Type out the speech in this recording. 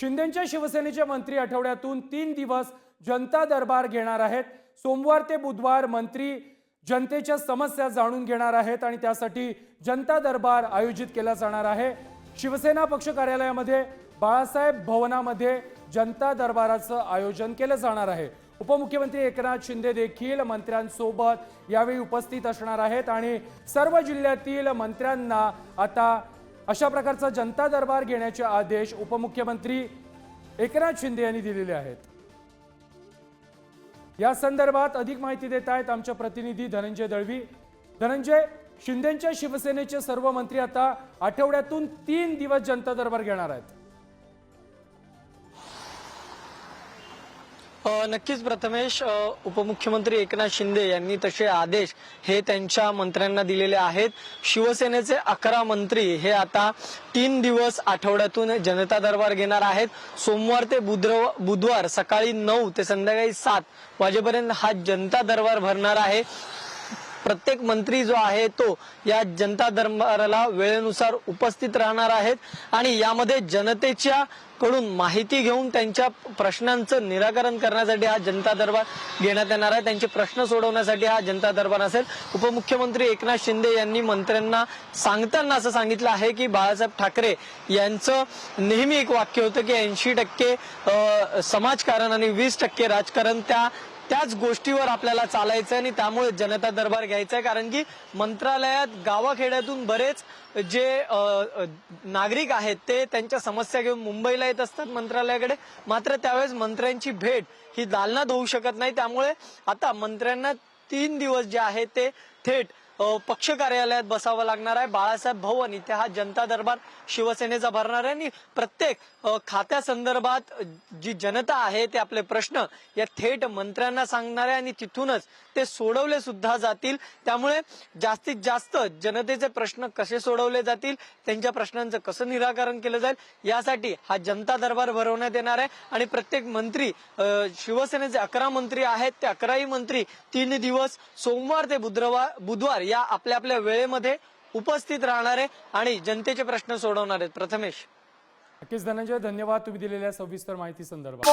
शिंदेच्या शिवसेनेचे मंत्री आठवड्यातून तीन दिवस जनता दरबार घेणार आहेत. सोमवार ते बुधवार मंत्री जनतेच्या समस्या जाणून घेणार आहेत आणि त्यासाठी जनता दरबार आयोजित केला जाणार आहे. शिवसेना पक्ष कार्यालयामध्ये बाळासाहेब भवनामध्ये जनता दरबाराचं आयोजन केलं जाणार आहे. उपमुख्यमंत्री एकनाथ शिंदे देखील मंत्र्यांसोबत यावेळी उपस्थित असणार आहेत आणि सर्व जिल्ह्यातील मंत्र्यांना आता अशा प्रकारचा जनता दरबार घेण्याचे आदेश उपमुख्यमंत्री एकनाथ शिंदे यांनी दिलेले आहेत. या संदर्भात अधिक माहिती देत आहेत आमच्या प्रतिनिधी धनंजय दळवी. धनंजय शिंदेच्या शिवसेनेचे सर्व मंत्री आता आठवड्यातून तीन दिवस जनता दरबार घेणार आहेत. हो, नक्कीच प्रथमेश उपमुख्यमंत्री एकनाथ शिंदे यांनी तसे आदेश हे त्यांच्या मंत्र्यांना दिलेले आहेत. शिवसेनेचे अकरा मंत्री हे आता तीन दिवस आठवड्यातून जनता दरबार घेणार आहेत. सोमवार ते बुधवार सकाळी नऊ ते संध्याकाळी सात वाजेपर्यंत हा जनता दरबार भरणार आहे. प्रत्येक मंत्री जो आहे तो या जनता दरबाराला वेळेनुसार उपस्थित राहणार आहेत आणि यामध्ये जनतेच्या कडून माहिती घेऊन त्यांच्या प्रश्नांचं निराकरण करण्यासाठी हा जनता दरबार घेण्यात येणार आहे. त्यांचे प्रश्न सोडवण्यासाठी हा जनता दरबार असेल. उपमुख्यमंत्री एकनाथ शिंदे यांनी मंत्र्यांना सांगताना असं सांगितलं आहे की बाळासाहेब ठाकरे यांचं नेहमी एक वाक्य होतं की ऐंशी टक्के समाजकारण आणि वीस टक्के राजकारण त्या त्याच गोष्टीवर आपल्याला चालायचं आणि त्यामुळे जनता दरबार घ्यायचा आहे कारण की मंत्रालयात गावाखेड्यातून बरेच जे नागरिक आहेत ते त्यांच्या समस्या घेऊन मुंबईला येत असतात मंत्रालयाकडे. मात्र त्यावेळेस मंत्र्यांची भेट ही दालनात होऊ शकत नाही. त्यामुळे आता मंत्र्यांना तीन दिवस जे आहे ते थेट पक्ष कार्यालयात बसावं लागणार आहे. बाळासाहेब भवन इथे हा जनता दरबार शिवसेनेचा भरणार आहे. आणि प्रत्येक खात्यासंदर्भात जी जनता आहे ते आपले प्रश्न या थेट मंत्र्यांना सांगणार आहे आणि तिथूनच ते सोडवले सुद्धा जातील. त्यामुळे जास्तीत जास्त जनतेचे प्रश्न कसे सोडवले जातील त्यांच्या प्रश्नांचं कसं निराकरण केलं जाईल यासाठी हा जनता दरबार भरवण्यात येणार आहे. आणि प्रत्येक मंत्री शिवसेनेचे अकरा मंत्री आहेत. ते अकराही मंत्री तीन दिवस सोमवार ते बुधवार बुधवार या आपल्या आपल्या वेळेमध्ये उपस्थित राहणारे आणि जनतेचे प्रश्न सोडवणार आहेत. प्रथमेश. नक्कीच धनंजय धन्यवाद तुम्ही दिलेल्या सविस्तर माहिती संदर्भात.